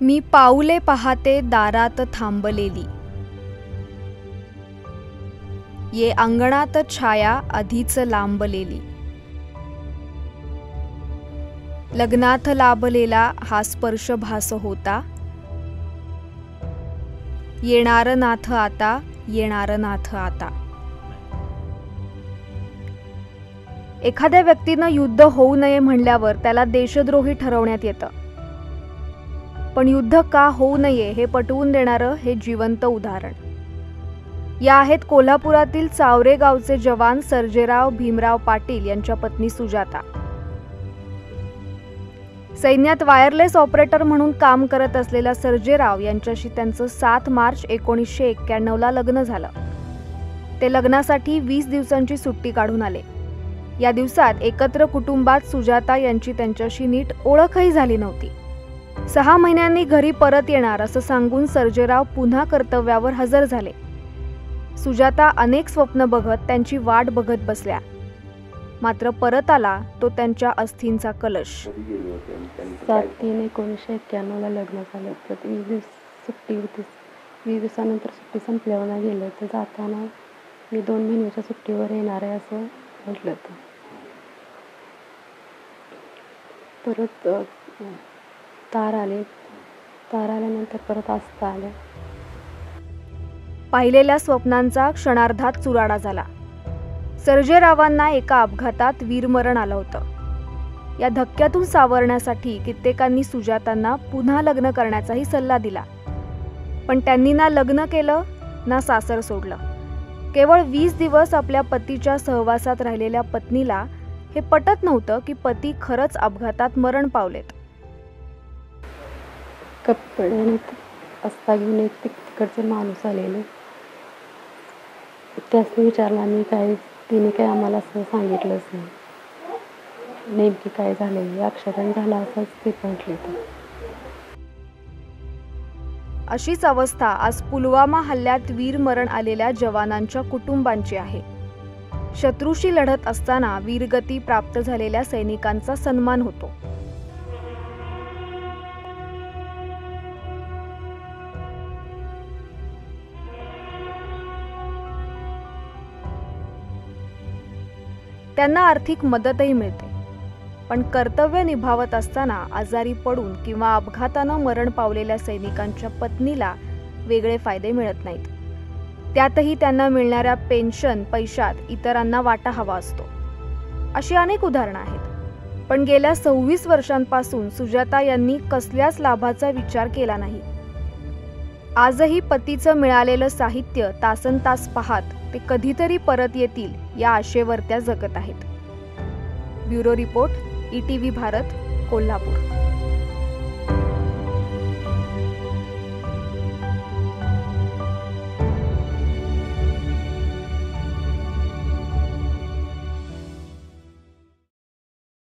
मी पाऊले पाहते दारात थांबलेली. ये अंगणात छाया आधीच लांबलेली. लग्नात लाभलेला हा स्पर्श भास होता. येणार नाथ आता येणार नाथ आता. एखाद्या व्यक्तीनं युद्ध होऊ नये म्हणल्यावर त्याला देशद्रोही ठरवण्यात येतं. पण युद्ध का होऊ नये हे पटवून देणारं हे जिवंत उदाहरण. या आहेत कोल्हापुरातील चावरे गावचे जवान सर्जेराव भीमराव पाटील यांच्या पत्नी सुजाता. सैन्यात वायरलेस ऑपरेटर म्हणून काम करत असलेल्या सर्जेराव यांच्याशी त्यांचं सात मार्च एकोणीसशे एक्क्याण्णवला लग्न झालं. ते लग्नासाठी वीस दिवसांची सुट्टी काढून आले. या दिवसात एकत्र कुटुंबात सुजाता यांची त्यांच्याशी नीट ओळखही झाली नव्हती. सहा महिन्यांनी घरी परत येणार असं सांगून सर्जेराव पुन्हा कर्तव्यावर हजर झाले. सुजाता अनेक स्वप्न बघत त्यांची वाट बघत बसल्या. मात्र परत आला तो त्यांच्या अस्थींचा कलश. सात तीन एकोणीसशे एक्क्याण्णवला लग्न झालं. तर वीस दिवस सुट्टी होती. वीस दिवसानंतर सुट्टी संपल्यावर गेलं तर जाताना मी दोन महिन्याच्या सुट्टीवर येणार आहे असं म्हटलं होतं. परत तार आले. तार आल्यानंतर परत आस्था आल्या. पाहिलेल्या स्वप्नांचा क्षणार्धात चुराडा झाला. सर्जेरावांना एका अपघातात वीरमरण आलं होतं. या धक्क्यातून सावरण्यासाठी कित्येकांनी सुजातांना पुन्हा लग्न करण्याचाही सल्ला दिला. पण त्यांनी ना लग्न केलं ना सासर सोडलं. केवळ वीस दिवस आपल्या पतीच्या सहवासात राहिलेल्या पत्नीला हे पटत नव्हतं की पती खरंच अपघातात मरण पावलेत. कपड्याने असता घेऊन एक तिक- तिकडचे माणूस आलेले. त्यासनी विचारलं आम्ही काय तिने काय आम्हाला असं सांगितलंच नाही. नेमकी काय झालं अक्षरण झाला असंच ते म्हटले तर. अशीच अवस्था आज पुलवामा हल्ल्यात वीरमरण आलेल्या जवानांच्या कुटुंबांची आहे. शत्रूशी लढत असताना वीरगती प्राप्त झालेल्या सैनिकांचा सन्मान होतो. त्यांना आर्थिक मदतही मिळते. पण कर्तव्य निभावत असताना आजारी पडून किंवा अपघातानं मरण पावलेल्या सैनिकांच्या पत्नीला वेगळे फायदे मिळत नाहीत. त्यातही त्यांना मिळणाऱ्या पेन्शन पैशात इतरांना वाटा हवा असतो. अशी अनेक उदाहरणं आहेत. पण गेल्या सव्वीस वर्षांपासून सुजाता यांनी कसल्याच लाभाचा विचार केला नाही. आजही पतीचं मिळालेलं साहित्य तासन तास पाहात ते कधीतरी परत येतील या आशेवर त्या जगत आहेत. Bureau report E T V Bharat Kolhapur.